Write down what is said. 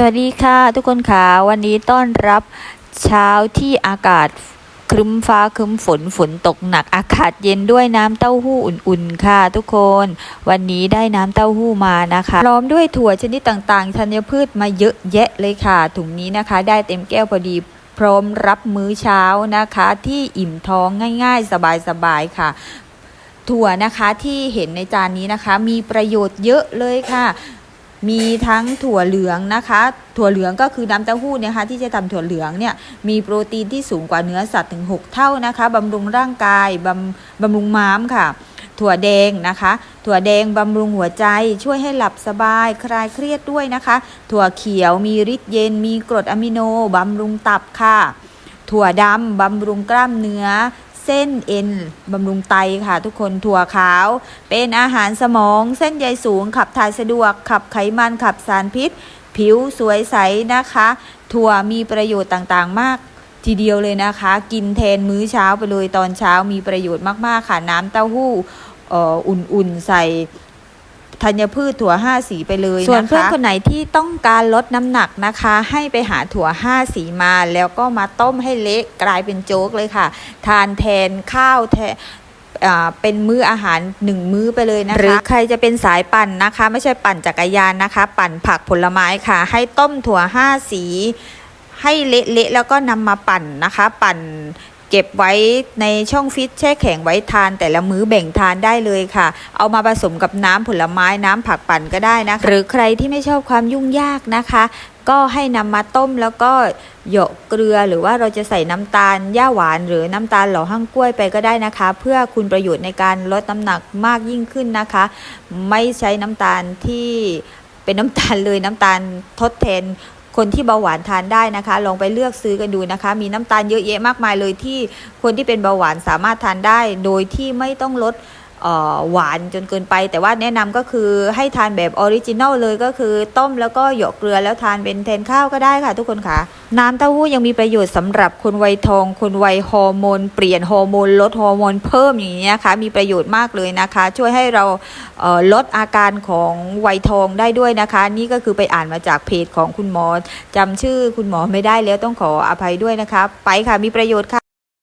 สวัสดีค่ะทุกคนค่ะวันนี้ต้อนรับเช้าที่อากาศครึ้มฟ้าครึ้มฝนฝนตกหนักอากาศเย็นด้วยน้ำเต้าหู้อุ่นๆค่ะ ทุกคน วันนี้ได้น้ำเต้าหู้มานะคะพร้อมด้วยถั่วชนิดต่างๆธัญพืชมาเยอะแยะเลยค่ะ ถุงนี้นะคะ ได้เต็มแก้วพอดีพร้อมรับมื้อเช้านะคะ ที่อิ่มท้องง่ายๆ สบายๆค่ะ ถั่วนะคะที่เห็นในจานนี้นะคะ มีประโยชน์เยอะเลยค่ะ มีทั้งถั่วเหลืองนะคะ ถั่วเหลืองก็คือน้ำเต้าหู้นยคะที่จะทำถั่วเหลืองเนี่ยมีโปรตีนที่สูงกว่าเนื้อสัตว์ถึง 6 เท่านะคะบำรุงร่างกายบำบำรุงม้ามค่ะ ถั่วแดงนะคะ ถั่วแดงบำรุงหัวใจช่วยให้หลับสบายคลายเครียดด้วยนะคะ ถั่วเขียวมีฤทธิ์เย็น มีกรดอะมิโนบำรุงตับค่ะ ถั่วดำบำรุงกล้ามเนื้อ เส้นเอ็นบำรุงไตค่ะ ทุกคนถั่วขาว เป็นอาหารสมอง เส้นใยสูง ขับถ่ายสะดวก ขับไขมันขับสารพิษ ผิวสวยใสนะคะ ถั่วมีประโยชน์ต่างๆ มากทีเดียวเลยนะคะ กินแทนมื้อเช้าไปเลยตอนเช้ามีประโยชน์มากๆค่ะน้ำเต้าหู้อออุ่นๆใส่ ธัญพืชถั่วห้าสีไปเลยนะคะส่วนเพื่อนคนไหนที่ต้องการลดน้ำหนักนะคะ ให้ไปหาถั่วห้าสีมาแล้วก็มาต้มให้เละกลายเป็นโจ๊กเลยค่ะ ทานแทนข้าวแทนเป็นมื้ออาหารหนึ่งมื้อไปเลยนะคะหรือใครจะเป็นสายปั่นนะคะ ไม่ใช่ปั่นจักรยานนะคะ ปั่นผักผลไม้ค่ะ ให้ต้มถั่วห้าสี ให้เละๆแล้วก็นำมาปั่นนะคะ ปั่น เก็บไว้ในช่องฟิตแช่แข็งไว้ทานแต่ละมื้อแบ่งทานได้เลยค่ะ เอามาผสมกับน้ำผลไม้น้ำผักปั่นก็ได้นะคะหรือใครที่ไม่ชอบความยุ่งยากนะคะ ก็ให้นำมาต้มแล้วก็เหยาะเกลือหรือว่าเราจะใส่น้ำตาลย่าหวานหรือน้ำตาลหล่อห้างกล้วยไปก็ได้นะคะ เพื่อคุณประโยชน์ในการลดน้ำหนักมากยิ่งขึ้นนะคะ ไม่ใช้น้ำตาลที่เป็นน้ำตาลเลยน้ำตาลทดแทน คนที่เบาหวานทานได้นะคะ ลองไปเลือกซื้อกันดูนะคะ มีน้ำตาลเยอะแยะมากมายเลยที่คนที่เป็นเบาหวานสามารถทานได้ โดยที่ไม่ต้องลด หวานจนเกินไป แต่ว่าแนะนำก็คือให้ทานแบบออริจินัลเลยก็คือต้มแล้วก็หยอกเกลือแล้วทานเป็นแทนข้าวก็ได้ค่ะทุกคนค่ะ น้ำเต้าหู้ยังมีประโยชน์สำหรับคนวัยทอง คนวัยฮอร์โมนเปลี่ยนฮอร์โมนลดฮอร์โมนเพิ่มอย่างนี้นะคะมีประโยชน์มากเลยนะคะ ช่วยให้เราเลดอาการของวัยทองได้ด้วยนะคะ นี่ก็คือไปอ่านมาจากเพจของคุณหมอจำชื่อคุณหมอไม่ได้แล้วต้องขออภัยด้วยนะคะ ไปค่ะมีประโยชน์ค่ะ